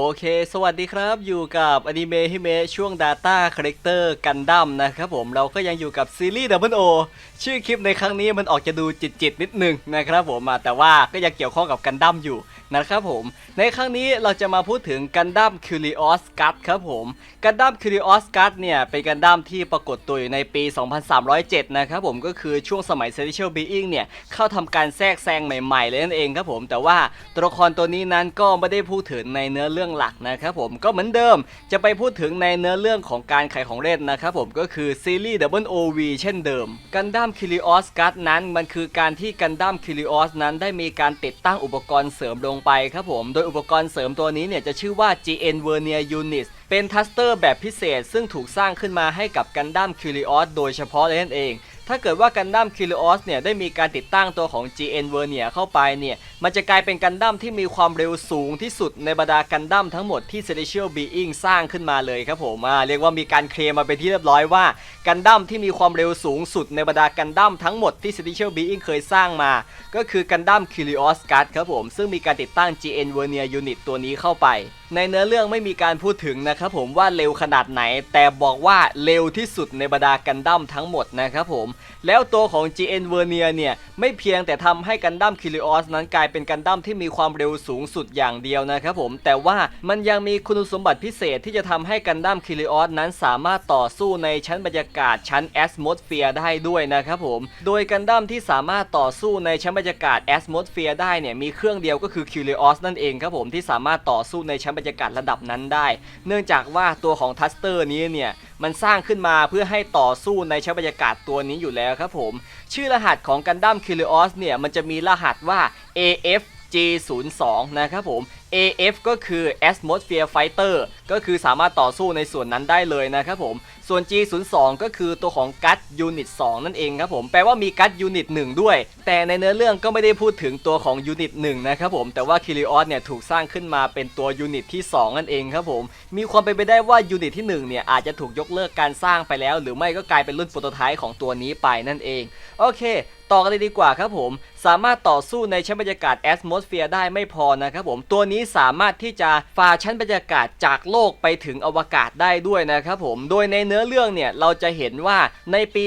โอเค สวัสดีครับ อยู่กับอนิเมะฮิเมะช่วง Data Collector กันดั้มนะครับผมเราก็ยังอยู่กับซีรีส์ Double O ชื่อคลิปในครั้งนี้มันออกจะดูจิตจิตนิดนึงนะครับผมแต่ว่าก็ยังเกี่ยวข้องกับกันดั้มอยู่นะครับผม ในครั้งนี้เราจะมาพูดถึงกันดั้มคิริออสกัตครับผมกันดั้มคิริออสกัตเนี่ยเป็นกันดั้มที่ปรากฏตัวอยู่ในปี 2307 นะครับผมก็คือช่วงสมัย Celestial Being เนี่ยเข้าทำการแทรกแซงใหม่ๆเลยนั่นเองครับผมแต่ว่าตัวละครตัวนี้นั้นก็ไม่ได้พูดถึงในเนื้อเรื่องหลักนะครับผมก็เหมือนเดิมจะไปพูดถึงในเนื้อเรื่องของการขายของเล่นนะครับผมก็คือซีรีส์ Double OV เช่นเดิมกันดั้มคิริออสกัตนั้นมันคือการที่กันดั้มคิริออสนั้นได้มีการติดตั้งอุปกรณ์เสริมลงไปครับผม โดยอุปกรณ์เสริมตัวนี้เนี่ยจะชื่อว่า GN Vernier Unit เป็นทัสเตอร์แบบพิเศษ ซึ่งถูกสร้างขึ้นมาให้กับกันดั้มคิริออสโดยเฉพาะเลยนั่นเอง ถ้าเกิดว่ากันดั้มคิริออสเนี่ยได้มีการติดตั้งตัวของ GN Vernier เข้าไปเนี่ย มันจะกลายเป็นกันดั้มที่มีความเร็วสูงที่สุดในบรรดากันดั้มทั้งหมดที่ Celestial Being สร้างขึ้นมาเลยครับผมอ่าเรียกว่ามีการเคลมมาเป็นที่เรียบร้อยว่ากันดั้มที่มีความเร็วสูงสุดในบรรดากันดั้มทั้งหมดที่ Celestial Being เคยสร้างมา ก็คือกันดั้มคิริออสกัครับผมซึ่งมีการติดตั้ง GN Vernier Unit ตัวนี้เข้าไปในเนื้อเรื่องไม่มีการพูดถึงนะครับผมว่าเร็วขนาดไหน แต่บอกว่าเร็วที่สุดในบรรดากันดั้มทั้งหมดนะครับผมแล้วตัวของ GN Vernier เนี่ย ไม่เพียงแต่ทำให้กันดั้มคิริออสนั้นกลายเป็นกันดั้มที่มีความเร็วสูงสุดอย่างเดียวนะครับผม แต่ว่ามันยังมีคุณสมบัติพิเศษที่จะทำให้กันดั้มคิริออสนั้นสามารถต่อสู้ในชั้นบรรยากาศชั้นแอสโมสเฟียร์ได้ด้วยนะครับผม โดยกันดั้มที่สามารถต่อสู้ในชั้นบรรยากาศแอสโมสเฟียร์ได้เนี่ยมีเครื่องเดียวก็คือคิริออสนั่นเองครับผมที่สามารถต่อสู้ในชั้นบรรยากาศระดับนั้นได้ เนื่องจากว่าตัวของทัสเตอร์นี้เนี่ย มันสร้างขึ้นมาเพื่อให้ต่อสู้ในชั้นบรรยากาศตัวนี้อยู่แล้วครับผม ชื่อรหัสของกันดั้มคิริออสเนี่ยมันจะมีรหัสว่า AF G02 นะครับผม AF ก็คือ Atmosphere Fighter ก็คือสามารถต่อสู้ในส่วนนั้นได้เลยนะครับผม ส่วน G02 ก็คือตัวของ GUT Unit 2นั่นเองครับผม แปลว่ามี GUT Unit 1ด้วย แต่ในเนื้อเรื่องก็ไม่ได้พูดถึงตัวของ Unit 1นะครับผม แต่ว่า k i r i o s เนี่ยถูกสร้างขึ้นมาเป็นตัว Unit ที่ 2 นั่นเองครับผม มีความเป็นไปได้ว่า Unit ที่1เนี่ยอาจจะถูกยกเลิกการสร้างไปแล้ว หรือไม่ก็กลายเป็นรุ่นโปรโตไทป์ของตัวนี้ไปนั่นเอง โอเค ต่อกันเลยดีกว่าครับผม สามารถต่อสู้ในชั้นบรรยากาศแอสโมสเฟียร์ได้ไม่พอนะครับผม ตัวนี้สามารถที่จะฝ่าชั้นบรรยากาศจากโลกไปถึงอวกาศได้ด้วยนะครับผม โดยในเนื้อเรื่องเนี่ย เราจะเห็นว่าในปี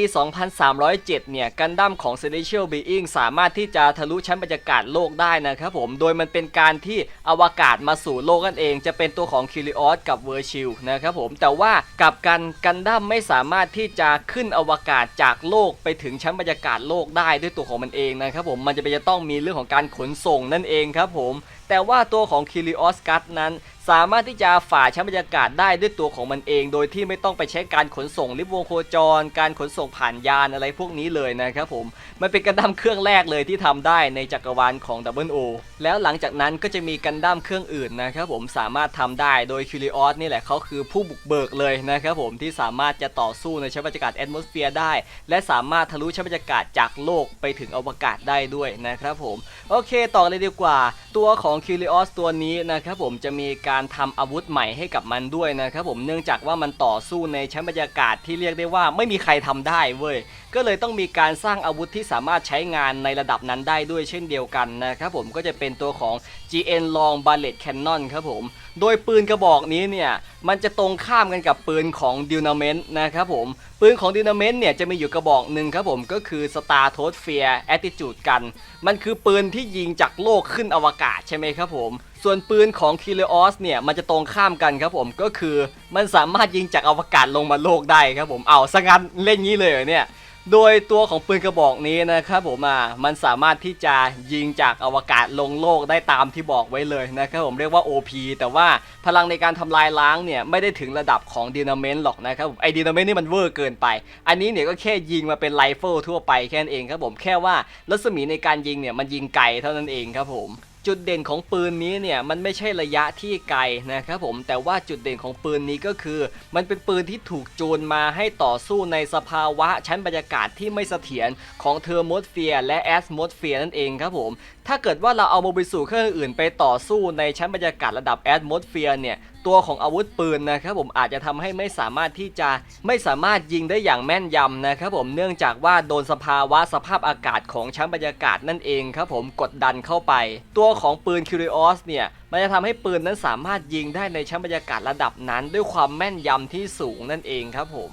2307 เนี่ย กันดั้มของ Celestial Being สามารถที่จะทะลุชั้นบรรยากาศโลกได้นะครับผม โดยมันเป็นการที่อวกาศมาสู่โลกนั่นเอง จะเป็นตัวของคิริออสกับเวอร์ชิลนะครับผม แต่ว่ากับกันกันดั้มไม่สามารถที่จะขึ้นอวกาศจากโลกไปถึงชั้นบรรยากาศโลกได้ด้วยตัวของมันเองนะครับผมมันจะเป็นจะต้องมีเรื่องของการขนส่งนั่นเองครับผม แต่ว่าตัวของคิริออสกัตนั้นสามารถที่จะฝ่าชั้นบรรยากาศได้ด้วยตัวของมันเอง โดยที่ไม่ต้องไปใช้การขนส่งลิฟวงโคจร การขนส่งผ่านยานอะไรพวกนี้เลยนะครับผม มันเป็นกันดั้มเครื่องแรกเลยที่ทำได้ในจักรวาลของ Double O แล้วหลังจากนั้นก็จะมีกันดั้มเครื่องอื่นนะครับผมสามารถทำได้โดยคิริออสนี่แหละเขาคือผู้บุกเบิกเลยนะครับผมที่สามารถจะต่อสู้ในชั้นบรรยากาศแอตโมสเฟียร์ได้ และสามารถทะลุชั้นบรรยากาศจากโลกไปถึงอวกาศได้ด้วยนะครับผมโอเค ต่อเลยดีกว่า ตัวของคิริออสตัวนี้นะครับผมจะมีการทำอาวุธใหม่ให้กับมันด้วยนะครับผมเนื่องจากว่ามันต่อสู้ในชั้นบรรยากาศที่เรียกได้ว่าไม่มีใครทำได้เว้ย ก็เลยต้องมีการสร้างอาวุธที่สามารถใช้งานในระดับนั้นได้ด้วยเช่นเดียวกันนะครับผมก็จะเป็นตัวของ GN Long Ballet Cannon ครับผม โดยปืนกระบอกนี้เนี่ยมันจะตรงข้ามกันกับปืนของ d y n a m e n t นะครับผม ปืนของ d y n a m e n t เนี่ยจะมีอยู่กระบอกหนึ่งครับผมก็คือ Star t o s p h e r e Attitude กัน มันคือปืนที่ยิงจากโลกขึ้นอวกาศใช่ไหมครับผม ส่วนปืนของ k i l i o s เนี่ยมันจะตรงข้ามกันครับผมก็คือมันสามารถยิงจากอวกาศลงมาโลกได้ครับผม เอาสังันเล่นงี้เลยเหรอเนี่ย โดยตัวของปืนกระบอกนี้นะครับผมอะมันสามารถที่จะยิงจากอวกาศลงโลกได้ตามที่บอกไว้เลยนะครับผมเรียกว่า OP แต่ว่าพลังในการทำลายล้างเนี่ยไม่ได้ถึงระดับของดีนาเมนต์หรอกนะครับผมไอ้ดีนาเมนต์นี่มันเวอร์เกินไป อันนี้เนี่ยก็แค่ยิงมาเป็นไรเฟิลทั่วไปแค่นั้นเองครับผมแค่ว่ารัศมีในการยิงเนี่ยมันยิงไกลเท่านั้นเองครับผม จุดเด่นของปืนนี้เนี่ยมันไม่ใช่ระยะที่ไกลนะครับผมแต่ว่าจุดเด่นของปืนนี้ก็คือ มันเป็นปืนที่ถูกจูนมาให้ต่อสู้ในสภาวะชั้นบรรยากาศที่ไม่เสถียรของเทอร์โมสเฟียร์และแอสโมสเฟียร์นั่นเองครับผมถ้าเกิดว่าเราเอาโมบิสูเครื่องอื่นไปต่อสู้ในชั้นบรรยากาศระดับแอสโมสเฟียร์เนี่ยตัวของอาวุธปืนนะครับผมอาจจะทำให้ไม่สามารถที่จะไม่สามารถยิงได้อย่างแม่นยำนะครับผมเนื่องจากว่าโดนสภาวะสภาพอากาศของชั้นบรรยากาศนั่นเองครับผมกดดันเข้าไป ตัวของปืนคิริออสเนี่ยมันจะทำให้ปืนนั้นสามารถยิงได้ในชั้นบรรยากาศระดับนั้น ด้วยความแม่นยำที่สูงนั่นเองครับผม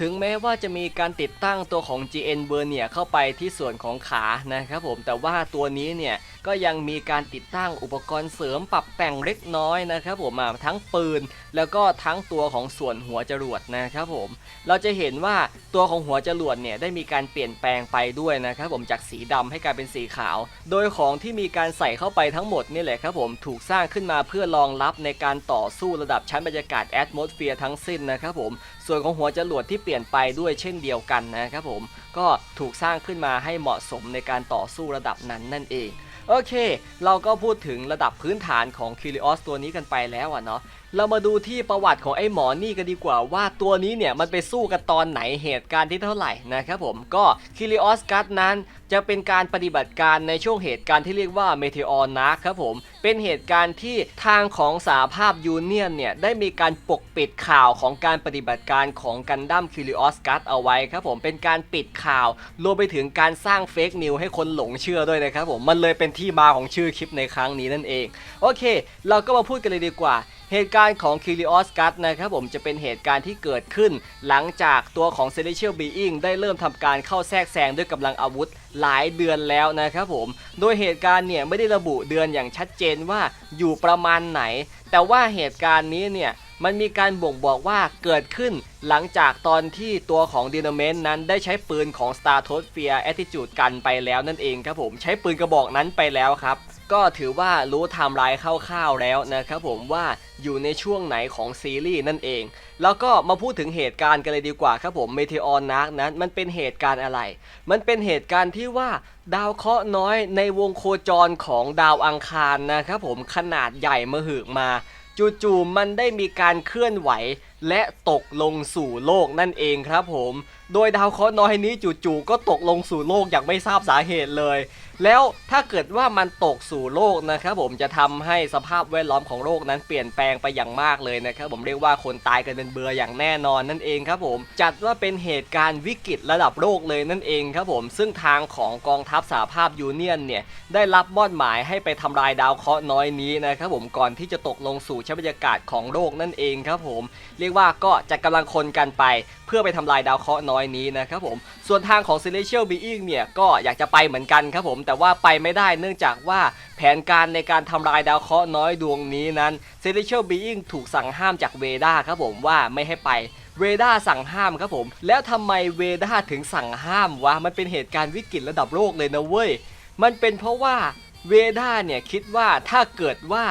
ถึงแม้ว่าจะมีการติดตั้งตัวของ GN v e r n i e r เข้าไปที่ส่วนของขานะครับผมแต่ว่าตัวนี้เนี่ยก็ยังมีการติดตั้งอุปกรณ์เสริมปรับแต่งเล็กน้อยนะครับผมอะทั้งปืน แล้วก็ทั้งตัวของส่วนหัวจรวดนะครับผมเราจะเห็นว่าตัวของหัวจรวดเนี่ยได้มีการเปลี่ยนแปลงไปด้วยนะครับผมจากสีดำให้กลายเป็นสีขาว โดยของที่มีการใส่เข้าไปทั้งหมดนี่แหละครับผมถูกสร้างขึ้นมาเพื่อรองรับในการต่อสู้ระดับชั้นบรรยากาศแอ m โมสเฟียร์ทั้งสิ้นนะครับผมส่วนของหัวจรวดที่เปลี่ยนไปด้วยเช่นเดียวกันนะครับผมก็ถูกสร้างขึ้นมาให้เหมาะสมในการต่อสู้ระดับนั้นนั่นเอง โอเค เราก็พูดถึงระดับพื้นฐานของคิริออสตัวนี้กันไปแล้วอะเนาะ เรามาดูที่ประวัติของไอ้หมอนี่กันดีกว่าว่าตัวนี้เนี่ยมันไปสู้กันตอนไหนเหตุการณ์ที่เท่าไหร่นะครับผมก็คิริออสกัสนั้นจะเป็นการปฏิบัติการในช่วงเหตุการณ์ที่เรียกว่าเมเทอร์นาครับผมเป็นเหตุการณ์ที่ทางของสาภาพยูเนียนเนี่ยได้มีการปกปิดข่าวของการปฏิบัติการของกันดั้มคิริออสกัสเอาไว้ครับผมเป็นการปิดข่าวรวมไปถึงการสร้างเฟกนิวให้คนหลงเชื่อด้วยนะครับผมมันเลยเป็นที่มาของชื่อคลิปในครั้งนี้นั่นเอง โอเค เราก็มาพูดกันเลยดีกว่า เหตุการณ์ของคิริออสกัสนะครับผมจะเป็นเหตุการณ์ที่เกิดขึ้น หลังจากตัวของ Celestial Being ได้เริ่มทำการเข้าแทรกแซงด้วยกำลังอาวุธหลายเดือนแล้วนะครับผม โดยเหตุการณ์เนี่ยไม่ได้ระบุเดือนอย่างชัดเจนว่าอยู่ประมาณไหน แต่ว่าเหตุการณ์นี้เนี่ยมันมีการบ่งบอกว่าเกิดขึ้นหลังจากตอนที่ตัวของดีนาเมนนั้นได้ใช้ปืนของ Star t o s p h e r e Attitude กันไปแล้วนั่นเองครับผมใช้ปืนกระบอกนั้นไปแล้วครับ ก็ถือว่ารู้ไทม์ไลน์คร่าวๆแล้วนะครับผมว่าอยู่ในช่วงไหนของซีรีส์นั่นเอง แล้วก็มาพูดถึงเหตุการณ์กันเลยดีกว่าครับผมเมเทอร์นักนั้นมันเป็นเหตุการณ์อะไร มันเป็นเหตุการณ์ที่ว่าดาวเคราะห์น้อยในวงโคจรของดาวอังคารนะครับผมขนาดใหญ่มหึมาจู่ๆมันได้มีการเคลื่อนไหวและตกลงสู่โลกนั่นเองครับผม โดยดาวเคราะห์น้อยนี้จู่ๆก็ตกลงสู่โลกอย่างไม่ทราบสาเหตุเลย แล้วถ้าเกิดว่ามันตกสู่โลกนะครับผมจะทำให้สภาพแวดล้อมของโลกนั้นเปลี่ยนแปลงไปอย่างมากเลยนะครับผมเรียกว่าคนตายกันเป็นเบื่ออย่างแน่นอนนั่นเองครับผม จัดว่าเป็นเหตุการณ์วิกฤตระดับโลกเลยนั่นเองครับผม ซึ่งทางของกองทัพสหภาพยูเนียนเนี่ยได้รับมอบหมายให้ไปทำลายดาวเคราะห์น้อยนี้นะครับผมก่อนที่จะตกลงสู่ชั้นบรรยากาศของโลกนั่นเองครับผมเรียกว่าก็จัดกำลังคนกันไป เพื่อไปทำลายดาวเคราะห์น้อยนี้นะครับผมส่วนทางของ Celestial Being เนี่ยก็อยากจะไปเหมือนกันครับผมแต่ว่าไปไม่ได้เนื่องจากว่าแผนการในการทำลายดาวเคราะห์น้อยดวงนี้นั้น Celestial Being ถูกสั่งห้ามจากเวดาครับผมว่าไม่ให้ไปเวดาสั่งห้ามครับผม แล้วทำไมเวดาถึงสั่งห้ามวะ มันเป็นเหตุการณ์วิกฤตระดับโลกเลยนะเว้ย มันเป็นเพราะว่าเวดาเนี่ยคิดว่าถ้าเกิดว่า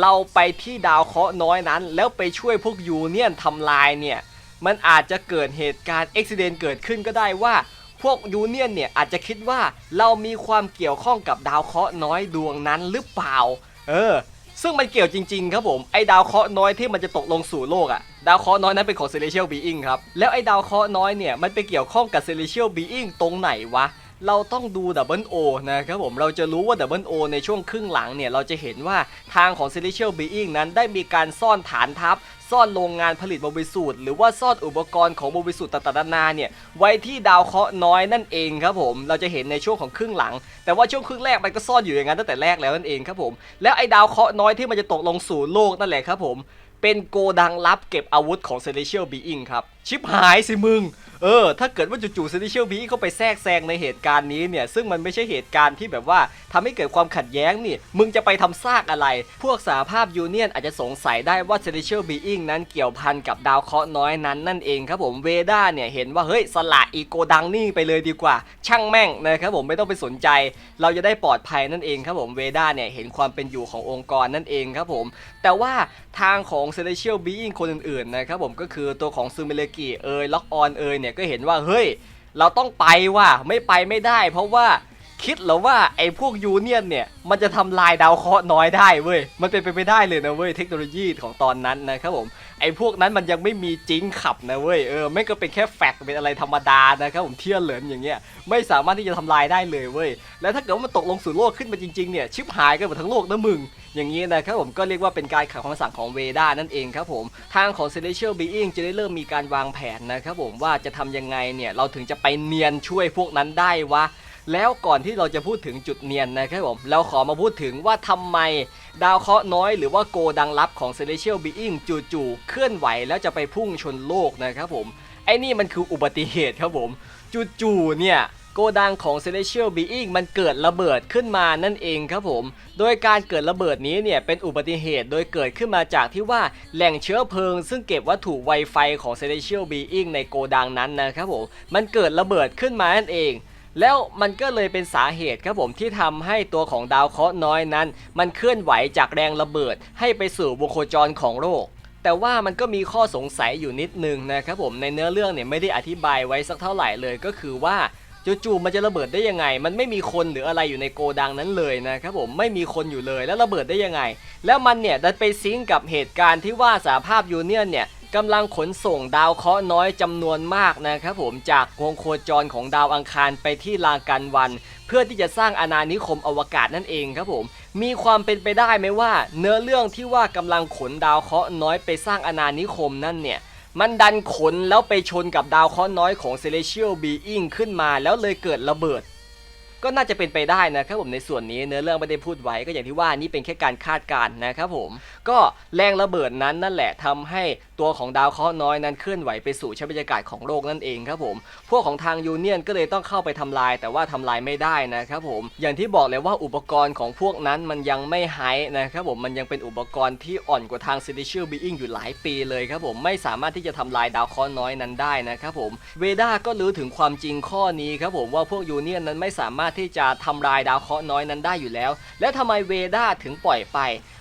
เราไปที่ดาวเคราะห์น้อยนั้น แล้วไปช่วยพวกยูเนียนทำลายเนี่ยมันอาจจะเกิดเหตุการณ์อุบิเหตุเกิดขึ้นก็ได้ว่า พวกยูเนียนเนี่ยอาจจะคิดว่าเรามีความเกี่ยวข้องกับดาวเคราะห์น้อยดวงนั้นหรือเปล่า เออ ซึ่งมันเกี่ยวจริง ๆ ครับผมไอ้ดาวเคราะห์น้อยที่มันจะตกลงสู่โลกอะดาวเคราะห์น้อยนั้นเป็นของ Celestial Being ครับแล้วไอ้ดาวเคราะห์น้อยเนี่ยมันไปเกี่ยวข้องกับ Celestial Being ตรงไหนวะ เราต้องดูดับเบิลโอนะครับผมเราจะรู้ว่าดับเบิลโอในช่วงครึ่งหลังเนี่ย เราจะเห็นว่าทางของ Celestial Being นั้นได้มีการซ่อนฐานทัพ ซ่อนโรงงานผลิตโมบิสูตรหรือว่าซ่อนอุปกรณ์ของโมบิสูตรต่างๆนานเนี่ย ไว้ที่ดาวเคราะห์น้อยนั่นเองครับผมเราจะเห็นในช่วงของครึ่งหลัง แต่ว่าช่วงครึ่งแรกมันก็ซ่อนอยู่อย่างนั้นตั้งแต่แรกแล้วนั่นเองครับผมแล้วไอ้ดาวเคราะห์น้อยที่มันจะตกลงสู่โลกนั่นแหละครับผมเป็นโกดังลับเก็บอาวุธของ Celestial Being ครับ ชิบหายสิมึง เออ ถ้าเกิดว่าจู่ๆ Celestial Being เข้าไปแทรกแซงในเหตุการณ์นี้เนี่ย ซึ่งมันไม่ใช่เหตุการณ์ที่แบบว่าทำให้เกิดความขัดแย้งนี่ มึงจะไปทำซากอะไร พวกสาภาพยูเนียนอาจจะสงสัยได้ว่า Celestial Being นั้นเกี่ยวพันกับดาวเคราะห์น้อยนั้นนั่นเองครับผม เวด้าเนี่ยเห็นว่าเฮ้ยสละอีโกดังนี่ไปเลยดีกว่า ช่างแม่งนะครับผมไม่ต้องไปสนใจ เราจะได้ปลอดภัยนั่นเองครับผม เวด้าเนี่ยเห็นความเป็นอยู่ขององค์กรนั่นเองครับผม แต่ว่าทางของ Celestial Being คนอื่นๆนะครับผมก็คือตัวของซูเมเลกิเอยล็อกออนเอยเนี่ยก็เห็นว่าเฮ้ยเราต้องไปว่ะไม่ไปไม่ได้ เพราะว่าคิดเหรอว่าไอ้พวกยูเนียนเนี่ยมันจะทำลายดาวเคราะห์น้อยได้เว้ยมันเป็นไปไม่ได้เลยนะเว้ยเทคโนโลยีของตอนนั้นนะครับผม ไอ้พวกนั้นมันยังไม่มีจริงขับนะเว้ยเออไม่ก็เป็นแค่แฟกเป็นอะไรธรรมดานะครับผมเที่ยเหลินอย่างเงี้ยไม่สามารถที่จะทำลายได้เลยเว้ยแล้วถ้าเกิดว่ามันตกลงสู่โลกขึ้นมาจริงๆเนี่ยชิบหายกันหมดทั้งโลกนะมึง อย่างนี้นะครับผมก็เรียกว่าเป็นการขัดคำสั่งของเวด้านั่นเองครับผมทางของ Celestial Being จะได้เริ่มมีการวางแผนนะครับผมว่าจะทำยังไงเนี่ยเราถึงจะไปเนียนช่วยพวกนั้นได้วะ แล้วก่อนที่เราจะพูดถึงจุดเนียนนะครับผมเราขอมาพูดถึงว่าทำไมดาวเคราะห์น้อยหรือว่าโกดังลับของ Celestial Being จู่ๆเคลื่อนไหวแล้วจะไปพุ่งชนโลกนะครับผมไอ้นี่มันคืออุบัติเหตุครับผมจู่ๆเนี่ยโกดังของ Celestial Being มันเกิดระเบิดขึ้นมานั่นเองครับผม โดยการเกิดระเบิดนี้เนี่ยเป็นอุบัติเหตุโดยเกิดขึ้นมาจากที่ว่าแหล่งเชื้อเพลิง ซึ่งเก็บวัตถุไวไฟของ Celestial Being ในโกดังนั้นนะครับผม มันเกิดระเบิดขึ้นมานั่นเอง แล้วมันก็เลยเป็นสาเหตุครับผมที่ทำให้ตัวของดาวเคราะห์น้อยนั้น มันเคลื่อนไหวจากแรงระเบิด ให้ไปสู่วงโคจรของโลกแต่ว่ามันก็มีข้อสงสัยอยู่นิดนึงนะครับผมในเนื้อเรื่องเนี่ยไม่ได้อธิบายไว้สักเท่าไหร่เลยก็คือว่าจู่ๆมันจะระเบิดได้ยังไง มันไม่มีคนหรืออะไรอยู่ในโกดังนั้นเลยนะครับผมไม่มีคนอยู่เลยแล้วระเบิดได้ยังไง แล้วมันเนี่ยดันไปซิงก์กับเหตุการณ์ที่ว่าสหภาพยูเนียนเนี่ย กำลังขนส่งดาวเคราะห์น้อยจำนวนมากนะครับผมจากวงโคจรของดาวอังคารไปที่ลานกันวัน เพื่อที่จะสร้างอาณานิคมอวกาศนั่นเองครับผมมีความเป็นไปได้ไหมว่า เนื้อเรื่องที่ว่ากำลังขนดาวเคราะห์น้อยไปสร้างอาณานิคมนั่นเนี่ยมันดันขนแล้วไปชนกับดาวเคราะห์น้อยของ Celestial Being ขึ้นมาแล้วเลยเกิดระเบิด ก็น่าจะเป็นไปได้นะครับผมในส่วนนี้เนื้อเรื่องไม่ได้พูดไว้ก็อย่างที่ว่านี่เป็นแค่การคาดการณ์นะครับผมก็แรงระเบิดนั้นนั่นแหละทำให้ตัวของดาวเคราะห์น้อยนั้นเคลื่อนไหวไปสู่ชั้นบรรยากาศของโลกนั่นเองครับผมพวกของทางยูเนียนก็เลยต้องเข้าไปทำลาย แต่ว่าทำลายไม่ได้นะครับผมอย่างที่บอกเลยว่าอุปกรณ์ของพวกนั้นมันยังไม่ไฮนะครับผมมันยังเป็นอุปกรณ์ที่อ่อนกว่าทาง Celestial Being อยู่หลายปีเลยครับผมไม่สามารถที่จะทำลายดาวเคราะห์น้อยนั้นได้นะครับผมเวด้าก็รู้ถึงความจริงข้อนี้ครับผมว่าพวกยูเนียนนั้นไม่สามารถที่จะทำลายดาวเคราะห์น้อยนั้นได้อยู่แล้ว แล้วทำไมเวด้าถึงปล่อยไป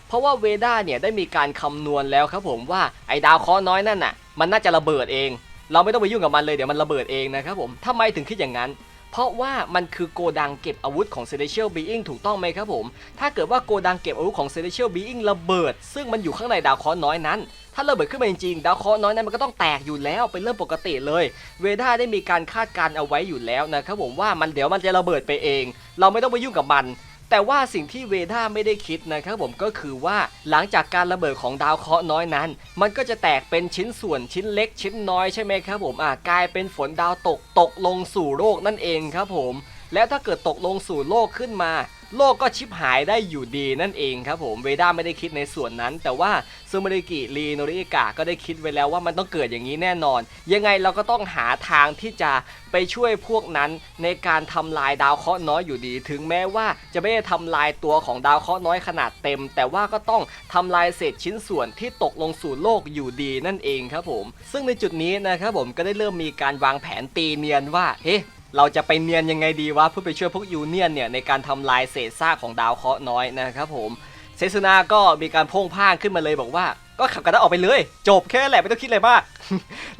เพราะว่าเวด้าเนี่ยได้มีการคำนวณแล้วครับผมว่าไอ้ดาวเคราะห์น้อยนั่นน่ะมันน่าจะระเบิดเอง เราไม่ต้องไปยุ่งกับมันเลยเดี๋ยวมันระเบิดเองนะครับผมทำไมถึงคิดอย่างนั้นเพราะว่ามันคือโกดังเก็บอาวุธของ Celestial Being ถูกต้องไหมครับผม ถ้าเกิดว่าโกดังเก็บอาวุธของ Celestial Being ระเบิด ซึ่งมันอยู่ข้างในดาวเคราะห์น้อยนั้น ถ้าระเบิดขึ้นมาจริงๆดาวเคราะห์น้อยนั้นมันก็ต้องแตกอยู่แล้วเป็นเรื่องปกติเลย เวด้าได้มีการคาดการณ์เอาไว้อยู่แล้วนะครับผมว่ามันเดี๋ยวมันจะระเบิดไปเอง เราไม่ต้องไปยุ่งกับมัน แต่ว่าสิ่งที่เวด้าไม่ได้คิดนะครับผมก็คือว่าหลังจากการระเบิดของดาวเคราะห์น้อยนั้น มันก็จะแตกเป็นชิ้นส่วนชิ้นเล็กชิ้นน้อยใช่ไหมครับผมอ่ากลายเป็นฝนดาวตกตกลงสู่โลกนั่นเองครับผมแล้วถ้าเกิดตกลงสู่โลกขึ้นมา โลกก็ชิบหายได้อยู่ดีนั่นเองครับผมเวด้าไม่ได้คิดในส่วนนั้น แต่ว่าซูมาริกิรีโนริกะก็ได้คิดไว้แล้วว่ามันต้องเกิดอย่างนี้แน่นอน ยังไงเราก็ต้องหาทางที่จะไปช่วยพวกนั้นในการทำลายดาวเคราะห์น้อยอยู่ดี ถึงแม้ว่าจะไม่ได้ทำลายตัวของดาวเคราะห์น้อยขนาดเต็ม แต่ว่าก็ต้องทำลายเศษชิ้นส่วนที่ตกลงสู่โลกอยู่ดีนั่นเองครับผม ซึ่งในจุดนี้นะครับผมก็ได้เริ่มมีการวางแผนตีเนียนว่าเฮ้ เราจะไปเนียนยังไงดีวะเพื่อไปช่วยพวกยูเนียนเนี่ยในการทำลายเศษซากของดาวเคราะห์น้อยนะครับผมเซซุนาก็มีการพ่งพ่างขึ้นมาเลยบอกว่าก็ขับกันได้ออกไปเลย จบแค่นั้นแหละไม่ต้องคิดอะไรมาก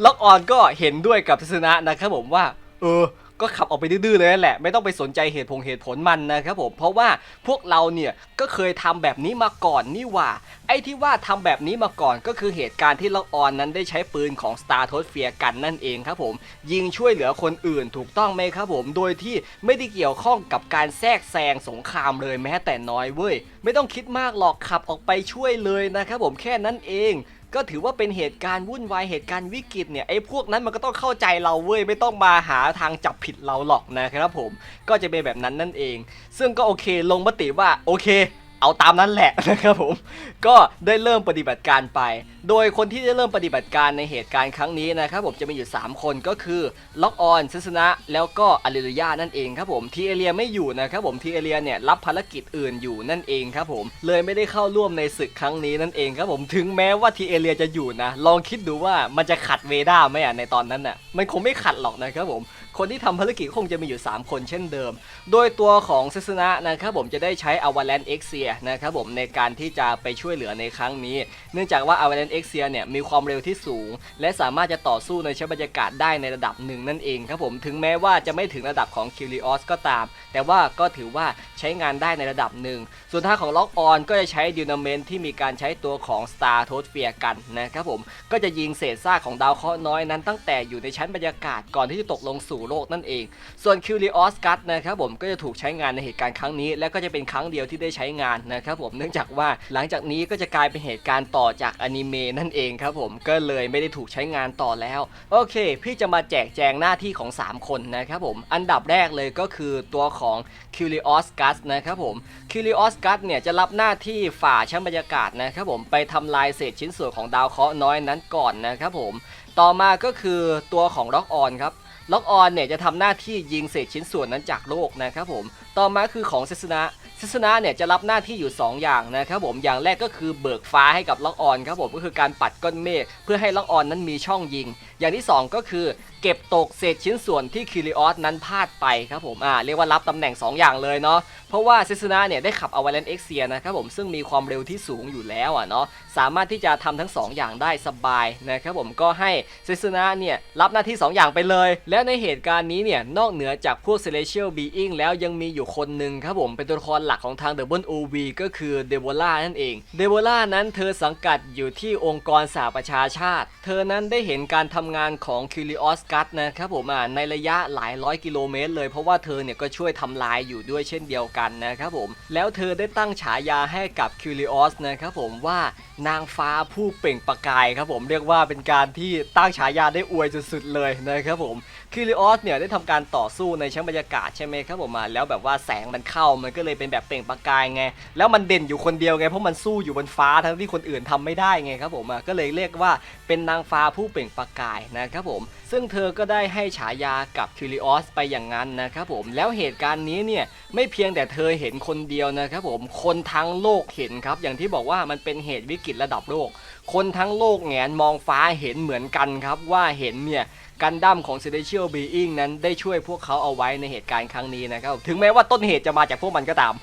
ล็อกออนก็เห็นด้วยกับเซซุนะนะครับผมว่า เออ ก็ขับออกไปดื้อเลยนั่นแหละไม่ต้องไปสนใจเหตุผลเหตุผลมันนะครับผมเพราะว่าพวกเราเนี่ยก็เคยทำแบบนี้มาก่อนนี่ว่า ไอ้ที่ว่าทำแบบนี้มาก่อนก็คือเหตุการณ์ที่ล็อกออนนั้นได้ใช้ปืนของ Star t o s p h e r e กันนั่นเองครับผม ยิงช่วยเหลือคนอื่นถูกต้องไหมครับผม โดยที่ไม่ได้เกี่ยวข้องกับการแทรกแซงสงครามเลยแม้แต่น้อยเว้ยไม่ต้องคิดมากหรอกขับออกไปช่วยเลยนะครับผมแค่นั้นเอง ก็ถือว่าเป็นเหตุการณ์วุ่นวายเหตุการณ์วิกฤตเนี่ยไอ้พวกนั้นมันก็ต้องเข้าใจเราเว้ยไม่ต้องมาหาทางจับผิดเราหรอกนะครับผมก็จะเป็นแบบนั้นนั่นเอง ซึ่งก็โอเคลงมติว่าโอเค เอาตามนั้นแหละนะครับผมก็ได้เริ่มปฏิบัติการไป โดยคนที่ได้เริ่มปฏิบัติการในเหตุการณ์ครั้งนี้นะครับผมจะมีอยู่ 3 คนก็คือล็อกออนซิสนะแล้วก็อเลเลียนั่นเองครับผมทีเอเลียไม่อยู่นะครับผมทีเอเลียเนี่ยรับภารกิจอื่นอยู่นั่นเองครับผมเลยไม่ได้เข้าร่วมในศึกครั้งนี้นั่นเองครับผมถึงแม้ว่าทีเอเลียจะอยู่นะ ลองคิดดูว่ามันจะขัดเวด้าไหมอะในตอนนั้นน่ะมันคงไม่ขัดหรอกนะครับผมคนที่ทำภารกิจคงจะมีอยู่ 3 คนเช่นเดิม โดยตัวของเซสนะนะครับผมจะได้ใช้อวา l ลนเอ็กเซียนะครับผมในการที่จะไปช่วยเหลือในครั้งนี้ เนื่องจากว่าอวา l ลนเอ็กเซียเนี่ยมีความเร็วที่สูง และสามารถจะต่อสู้ในชั้นบรรยากาศได้ในระดับหนึ่งนั่นเองครับผมถึงแม้ว่าจะไม่ถึงระดับของคิริออสก็ตาม แต่ว่าก็ถือว่าใช้งานได้ในระดับหนึ่ง ส่วนทางของล็อกออนก็จะใช้ดิวนาเมนที่มีการใช้ตัวของ Star t o s p h e r e กันนะครับผมก็จะยิงเศษซากของดาวเคราะห์น้อยนั้นตั้งแต่อยู่ในชั้นบรรยากาศก่อนที่จะตกลงสู่โลกนั่นเอง ส่วนคิริออสกัสนะครับผมก็จะถูกใช้งานในเหตุการณ์ครั้งนี้ และก็จะเป็นครั้งเดียวที่ได้ใช้งานนะครับผมเนื่องจากว่าหลังจากนี้ก็จะกลายเป็นเหตุการณ์ต่อจากอนิเมะนั่นเองครับผมก็เลยไม่ได้ถูกใช้งานต่อแล้ว โอเค พี่จะมาแจกแจงหน้าที่ของ 3 คนนะครับผม อันดับแรกเลยก็คือตัวของ c u r i o s Gus นะครับผม c u r i o s Gus เนี่ยจะรับหน้าที่ฝ่าชั้นบรรยากาศนะครับผมไปทำลายเศษชิ้นส่วนของดาวเคราะห์น้อยนั้นก่อนนะครับผม ต่อมาก็คือตัวของล็อกออนครับล็อกออนเนี่ยจะทำหน้าที่ยิงเศษชิ้นส่วนนั้นจากโลกนะครับผม ต่อมาคือของเซสนะ ซสนาเนี่ยจะรับหน้าที่อยู่ 2 อย่างนะครับผมอย่างแรกก็คือเบิกฟ้าให้กับล็อกออนครับผมก็คือการปัดก้อนเมฆเพื่อให้ล็อกออนนั้นมีช่องยิง อย่างที่ 2 ก็คือเก็บตกเศษชิ้นส่วนที่คิริออสนั้นพลาดไปครับผมอ่าเรียกว่ารับตำแหน่ง 2 อย่างเลยเนาะเพราะว่าเซสนะเนี่ยได้ขับอวาเลนเอ็กเซียนะครับผมซึ่งมีความเร็วที่สูงอยู่แล้วอะเนาะสามารถที่จะทำทั้ง 2 อย่างได้สบายนะครับผมก็ให้เซสนะเนี่ยรับหน้าที่ 2 อย่างไปเลย และในเหตุการณ์นี้เนี่ยนอกเหนือจากพวก Celestial Being แล้วยังมีอยู่คนหนึ่งครับผมเป็นตัวละครหลักของทาง Double OV ก็คือเดโบล่านั่นเองเดโบล่านั้นเธอสังกัดอยู่ที่องค์กรสหประชาชาติ เธอนั้นได้เห็นการทำงานของ Curious Gus นะครับผมในระยะหลายร้อยกิโลเมตรเลยเพราะว่าเธอเนี่ยก็ช่วยทำลายอยู่ด้วยเช่นเดียวกันนะครับผม แล้วเธอได้ตั้งฉายาให้กับ Curious นะครับผมว่านางฟ้าผู้เปล่งประกายครับผมเรียกว่าเป็นการที่ตั้งฉายาได้อวยสุดๆเลยนะครับผม คิริออสเนี่ยได้ทำการต่อสู้ในชั้นบรรยากาศใช่ไหมครับผมมาแล้วแบบว่าแสงมันเข้ามันก็เลยเป็นแบบเปล่งประกายไง แล้วมันเด่นอยู่คนเดียวไงเพราะมันสู้อยู่บนฟ้าทั้งที่คนอื่นทำไม่ได้ไงครับผมก็เลยเรียกว่าเป็นนางฟ้าผู้เปล่งประกายนะครับผม ซึ่งเธอก็ได้ให้ฉายากับคิริออสไปอย่างนั้นนะครับผมแล้วเหตุการณ์นี้เนี่ยไม่เพียงแต่เธอเห็นคนเดียวนะครับผมคนทั้งโลกเห็นครับอย่างที่บอกว่ามันเป็นเหตุวิกฤตระดับโลก คนทั้งโลกแงนมองฟ้าเห็นเหมือนกันครับว่าเห็นเนี่ย กันดั้มของ Celestial Being นั้นได้ช่วยพวกเขาเอาไว้ในเหตุการณ์ครั้งนี้นะครับถึงแม้ว่าต้นเหตุจะมาจากพวกมันก็ตาม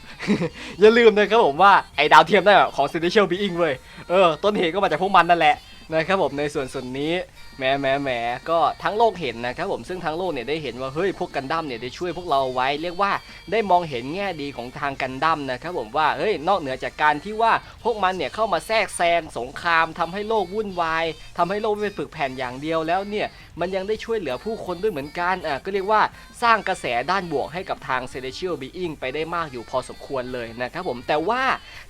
อย่าลืมนะครับผมว่าไอ้ดาวเทียมนั่นของ Celestial Being เว้ยเออต้นเหตุก็มาจากพวกมันนั่นแหละนะครับผมในส่วนส่วนนี้แหมแหมแหมก็ทั้งโลกเห็นนะครับผมซึ่งทั้งโลกเนี่ยได้เห็นว่าเฮ้ยพวกกันดั้มเนี่ยได้ช่วยพวกเราไว้เรียกว่าได้มองเห็นแง่ดีของทางกันดั้มนะครับผมว่าเฮ้ยนอกเหนือจากการที่ว่าพวกมันเนี่ยเข้ามาแทรกแซงสงครามทำให้โลกวุ่นวายทำให้โลกไม่เป็นปึกแผ่นอย่างเดียวแล้วเนี่ยมันยังได้ช่วยเหลือผู้คนด้วยเหมือนกันอะก็เรียกว่าสร้างกระแสด้านบวกให้กับทาง Celestial Being ไปได้มากอยู่พอสมควรเลยนะครับผมแต่ว่า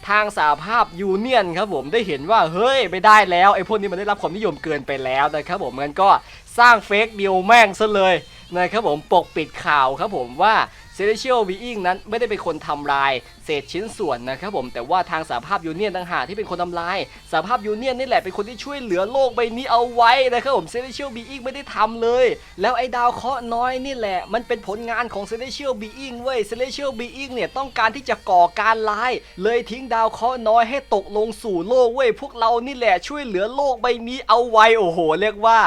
ทางสาภาพยูเนียนครับผมได้เห็นว่าเฮ้ยไม่ได้แล้วไอ้พวกนี้มันได้รับความนิยมเกินไปแล้วนะครับครับผมมันก็สร้างเฟกดิวแม่งซะเลยนะครับผมปกปิดข่าวครับผมว่าเซเลเชียลวีอิงนั้นไม่ได้เป็นคนทำลายเศษชิ้นส่วนนะครับผมแต่ว่าทางสหภาพยูเนียนต่างหากที่เป็นคนทำลายสหภาพยูเนียนนี่แหละเป็นคนที่ช่วยเหลือโลกใบนี้เอาไว้นะครับผม Celestial Being ไม่ได้ทำเลย แล้วไอ้ดาวเคราะห์น้อยนี่แหละ มันเป็นผลงานของ Celestial Being เว้ย Celestial Being เนี่ยต้องการที่จะก่อการร้าย เลยทิ้งดาวเคราะห์น้อยให้ตกลงสู่โลกเว้ยพวกเรานี่แหละช่วยเหลือโลกใบนี้เอาไว้โอ้โห เรียกว่า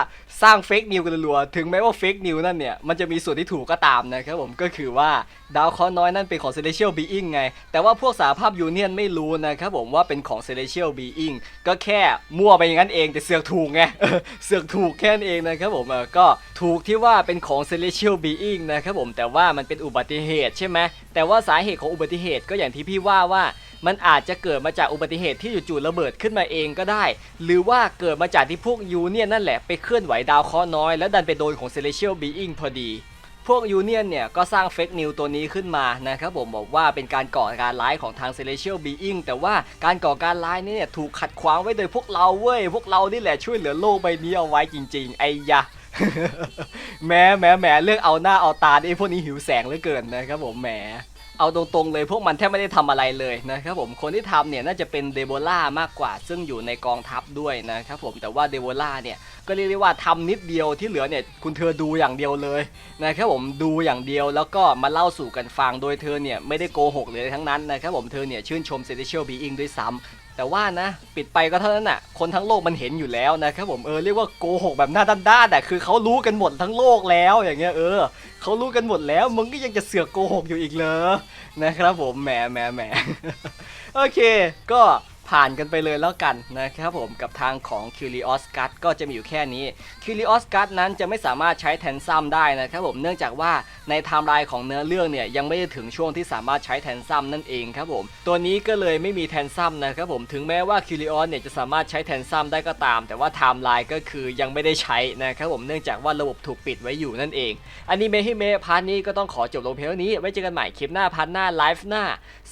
สร้างเฟกนิวกันรัวๆถึงแม้ว่าเฟกนิวนั่นเนี่ยมันจะมีส่วนที่ถูกก็ตามนะครับผมก็คือว่าดาวเคราะห์น้อยนั่นเป็นของ Celestial Being ไงแต่ว่าพวกสาภาพยูเนียนไม่รู้นะครับผมว่าเป็นของ Celestial Being ก็แค่มั่วไปอย่างนั้นเองแต่เสือกถูกไงเสือกถูกแค่นั้นเองนะครับผมก็ถูกที่ว่าเป็นของ Celestial Being นะครับผมแต่ว่ามันเป็นอุบัติเหตุใช่ไหมแต่ว่าสาเหตุของอุบัติเหตุก็อย่างที่พี่ว่าว่ามันอาจจะเกิดมาจากอุบัติเหตุที่จู่ๆระเบิดขึ้นมาเองก็ได้ หรือว่าเกิดมาจากที่พวกยูเนี่ยนนั่นแหละไปเคลื่อนไหวดาวเคราะห์น้อยแล้วดันไปโดนของ Celestial Being พอดี พวกยูเนียนเนี่ยก็สร้างเฟกนิวตัวนี้ขึ้นมานะครับผมบอกว่าเป็นการก่อการร้ายของทางเซเลเชียลบีอิงแต่ว่าการก่อการร้ายนี้เนี่ยถูกขัดขวางไว้โดยพวกเราเว้ย พวกเรานี่แหละช่วยเหลือโลกใบนี้เอาไว้จริง ๆ ไอ้ยะแหม้แหม้แหม้เรื่องเอาหน้าเอาตาไอ้พวกนี้หิวแสงเหลือเกินนะครับผมแหม เอาตรงๆเลยพวกมันแทบไม่ได้ทำอะไรเลยนะครับผมคนที่ทำเนี่ยน่าจะเป็นเดโบล่ามากกว่า ซึ่งอยู่ในกองทัพด้วยนะครับผมแต่ว่าเดโบล่าเนี่ยก็เรียกได้ว่าทำนิดเดียวที่เหลือเนี่ยคุณเธอดูอย่างเดียวเลยนะครับผมดูอย่างเดียวแล้วก็มาเล่าสู่กันฟังโดยเธอเนี่ยไม่ได้โกหกเลยทั้งนั้นนะครับผมเธอเนี่ยชื่นชมเซนเซชั่นบีอิงด้วยซ้ำ แต่ว่านะปิดไปก็เท่านั้นน่ะ คนทั้งโลกมันเห็นอยู่แล้วนะครับผมเออเรียกว่าโกหกแบบหน้าด้านๆแต่คือเขารู้กันหมดทั้งโลกแล้วอย่างเงี้ยเออเขารู้กันหมดแล้วมึงก็ยังจะเสือกโกหกอยู่อีกเลยนะครับผมแหมแหมแหมโอเค ก็ ผ่านกันไปเลยแล้วกันนะครับผมกับทางของ Curious Cut ก็จะมีอยู่แค่นี้ Curious Cut นั้นจะไม่สามารถใช้แทนซัมได้นะครับผมเนื่องจากว่าในไทม์ไลน์ของเนื้อเรื่องเนี่ยยังไม่ได้ถึงช่วงที่สามารถใช้แทนซัมนั่นเองครับผมตัวนี้ก็เลยไม่มีแทนซัมนะครับผมถึงแม้ว่า Curious เนี่ยจะสามารถใช้แทนซัมได้ก็ตาม แต่ว่าไทม์ไลน์ก็คือยังไม่ได้ใช้นะครับผมเนื่องจากว่าระบบถูกปิดไว้อยู่นั่นเองอันิเมฮิเมะพาร์ทนี้ก็ต้องขอจบลงเพียงเท่านี้ไว้เจอกันใหม่คลิปหน้าพาร์ทหน้าไลฟ์หน้า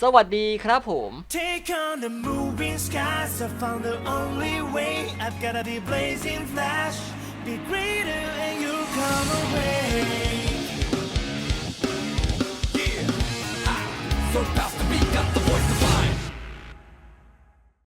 สวัสดีครับผม Take on the moving skies. I found the only way. I've got a deep blazing flash. Be greater and you come away. Yeah, ah. So fast to be got the